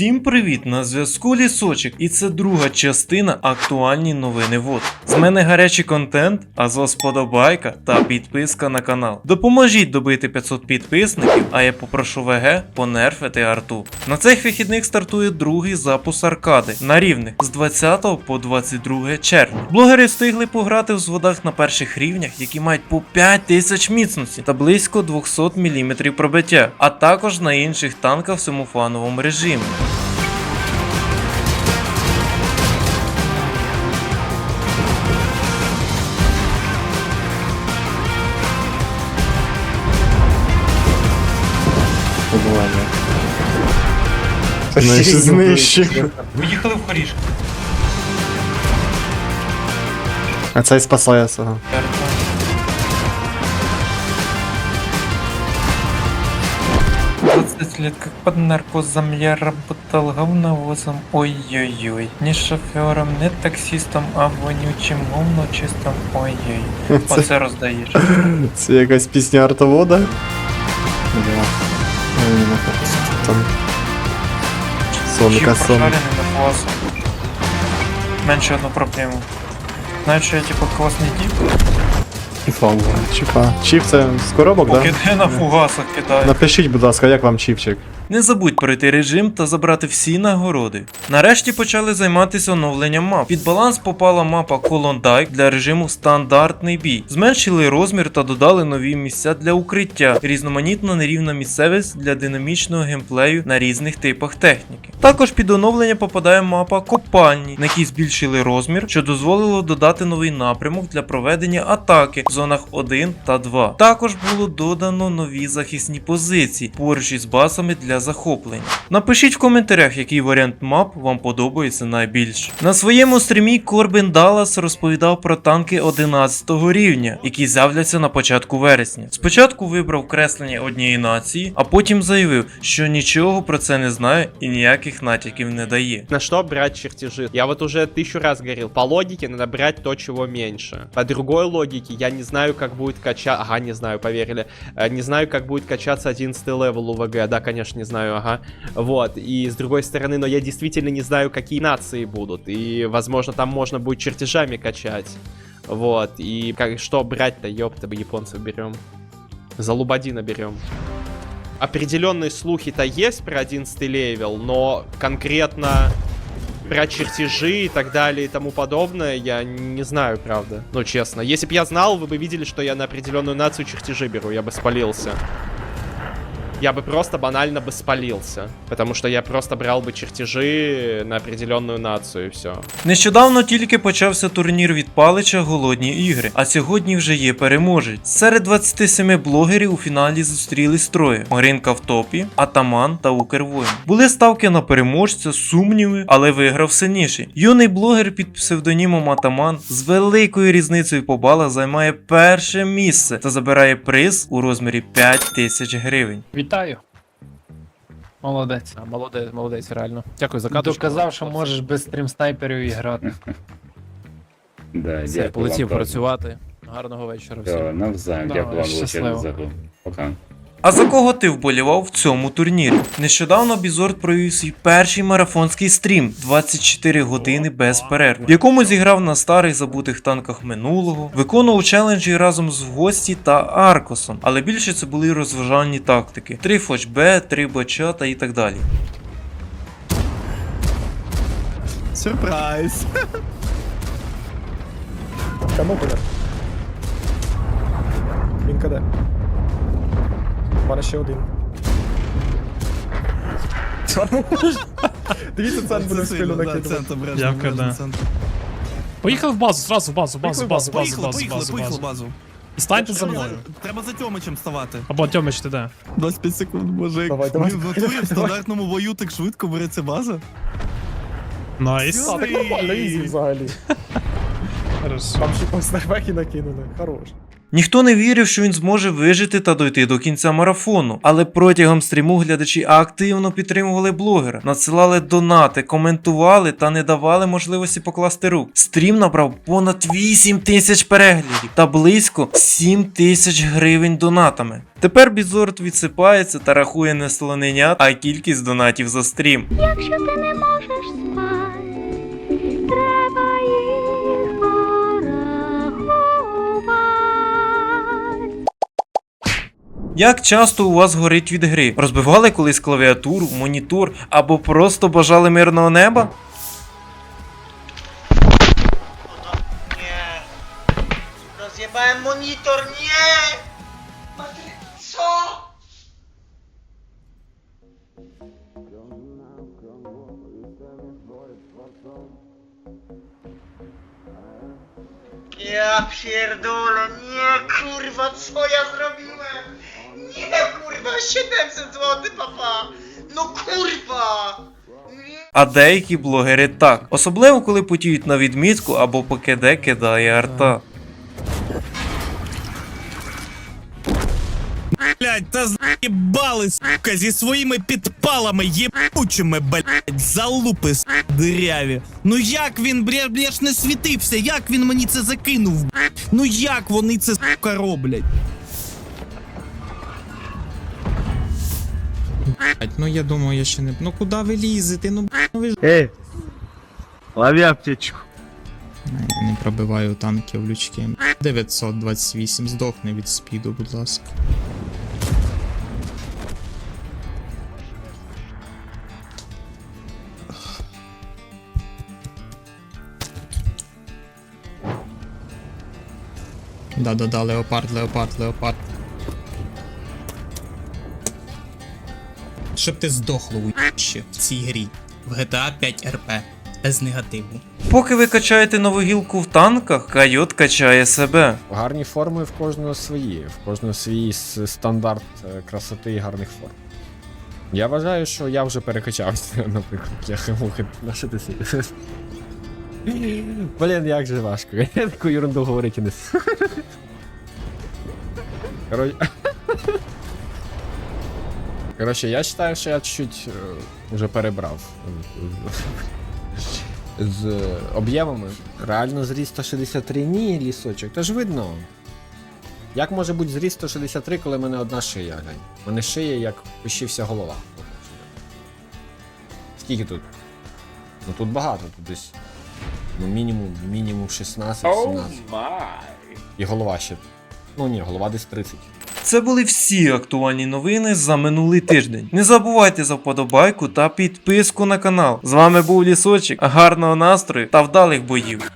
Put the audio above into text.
Всім привіт! На зв'язку Лісочок, і це друга частина актуальні новини ВОД. З мене гарячий контент, а з вас подобайка та підписка на канал. Допоможіть добити 500 підписників, а я попрошу ВГ понерфити арту. На цих вихідних стартує другий запуск аркади на рівних з 20 по 22 червня. Блогери встигли пограти в зводах на перших рівнях, які мають по 5000 міцності та близько 200 мм пробиття, а також на інших танках в цьому фановому режимі. Побування. Знищив, знищив. Виїхали в Харіш. А цей спасає свого. 20 лет как под наркозом я работал говновозом, ой-ой-ой. Не шофером, не таксистом, а вонючим говно чистом, ой-ой. Це, Оце роздаєш. це якась пісня артовода. Да. Не фокус. На класу. Менше одну проблему. Знаєш, що я типу класний діп? Чіпа. Чіп це з коробок, да? Покидає на фугасах кидає. Напишіть, будь ласка, як вам чіпчик? Не забудь пройти режим та забрати всі нагороди. Нарешті почали займатися оновленням мап. Під баланс попала мапа Колондайк для режиму стандартний бій. Зменшили розмір та додали нові місця для укриття, різноманітна нерівна місцевість для динамічного геймплею на різних типах техніки. Також під оновлення попадає мапа Копальні, на якій збільшили розмір, що дозволило додати новий напрямок для проведення атаки в зонах 1 та 2. Також було додано нові захисні позиції поруч із басами для захоплення. Напишіть в коментарях, який варіант мап вам подобається найбільше. На своєму стрімі Корбін Даллас розповідав про танки 11 рівня, які з'являться на початку вересня. Спочатку вибрав креслення однієї нації, а потім заявив, що нічого про це не знає і ніяких натяків не дає. На что брать чертежи? Я вот уже тысячу раз говорил, по логике надо брать то, чего меньше. По другой логике, я не знаю, как будет качаться... Ага, не знаю, поверили. Э, Не знаю, как будет качаться 11 левел УВГ. Да, конечно, не знаю, ага. Вот, и с другой стороны, но я действительно не знаю, какие нации будут. И, возможно, там можно будет чертежами качать. Вот, и как, что брать-то, ёпта, мы японцев берем. За Лубадина берем. Определенные слухи-то есть про 11 левел, но конкретно про чертежи и так далее и тому подобное я не знаю, правда. Ну, честно. Если бы я знал, вы бы видели, что я на определенную нацию чертежи беру, я бы спалился. Я бы просто банально бы спалился. Потому что я просто брал бы чертежи на определенную нацию и все. Нещодавно тільки почався турнір від Палича Голодні ігри, а сьогодні вже є переможець. Серед 27 блогерів у фіналі зустрілись троє: Маринка в топі, Атаман та Укрвоїн. Були ставки на переможця, сумніви, але виграв сильніший. Юний блогер під псевдонімом Атаман з великою різницею по балах займає перше місце та забирає приз у розмірі 5 тисяч гривень. Вітаю. Молодець. А, молодець, молодець, реально. Дякую за каточку. Доказав, що можеш без стрім снайперів і грати. Да, Все, дякую полетів вам, працювати. Гарного вечора Все, всім. навзаєм, Давай, дякую вам щасливо. за гру. Пока. А за кого ти вболівав в цьому турнірі? Нещодавно Бізорд провів свій перший марафонський стрім 24 години без перерви, в якому зіграв на старих забутих танках минулого, виконував челенджі разом з гості та Аркосом, але більше це були розважальні тактики: 3 флешбе, 3 бача та і так далі. Сюрприз. Кому буде? Він каде? Мене ще один. Дивіться, це буде в спину накидувати. Явка, да. Поїхали в базу, зразу в базу, базу, базу, базу, Поїхали, базу, поїхали, базу, поїхали базу. базу. І станьте за мною. Треба за Тьомичем ставати. Або Тьомич, ти де? 25 секунд, мужик. Давай, давай, Блін, в натурі в стандартному бою так швидко береться база. Найс. Так нормально, ізі взагалі. Хорошо. Там ще по снайпеки накинули. Хорош. Ніхто не вірив, що він зможе вижити та дойти до кінця марафону. Але протягом стріму глядачі активно підтримували блогера, надсилали донати, коментували та не давали можливості покласти рук. Стрім набрав понад 8 тисяч переглядів та близько 7 тисяч гривень донатами. Тепер Бізорд відсипається та рахує не слоненят, а кількість донатів за стрім. Якщо ти не можеш спати, Як часто у вас горить від гри? Розбивали колись клавіатуру, монітор або просто бажали мирного неба? Rozjebałem monitor, nie! Matry... Co? Ja pierdolę, nie kurwa, co ja zrobiłem? Nie kurwa, 700 zł papa! No kurwa! А деякі блогери так, особливо коли потіють на відмітку або по КД кидає арта. Блять, та заїбали, сука, зі своїми підпалами єбучими, блять, залупи, с**, диряві. Ну як він, бля, бля, ж не світився, як він мені це закинув, блять? Ну як вони це, сука, роблять? Ну я думаю, я ще не. Ну куди ви лізете? Ну ну ви ж. Ей! Лови аптечку. Не пробиваю танків лючки. 928, здохне від спіду, будь ласка. Да-да-да, леопард, леопард, леопард. Щоб ти здохло уїще в цій грі. В GTA 5 RP. Без негативу. Поки ви качаєте нову гілку в танках, Кайот качає себе. Гарні форми в кожного свої, в кожного свій стандарт е, красоти і гарних форм. Я вважаю, що я вже перекачався, наприклад, я хемухи. На що ти сидиш? Блін, як же важко. Я таку ерунду говорити не. Коротше. Я вважаю, що я чуть вже перебрав з об'ємами. Реально зріст 163 ні, лісочок. Та ж видно. Як може бути зріст 163, коли в мене одна шия, глянь? У мене шия, як пищився голова. Скільки тут? Ну тут багато, тут десь. Ну мінімум, мінімум 16-17. І голова ще. Ну ні, голова десь 30. Це були всі актуальні новини за минулий тиждень. Не забувайте за вподобайку та підписку на канал. З вами був Лісочок, гарного настрою та вдалих боїв.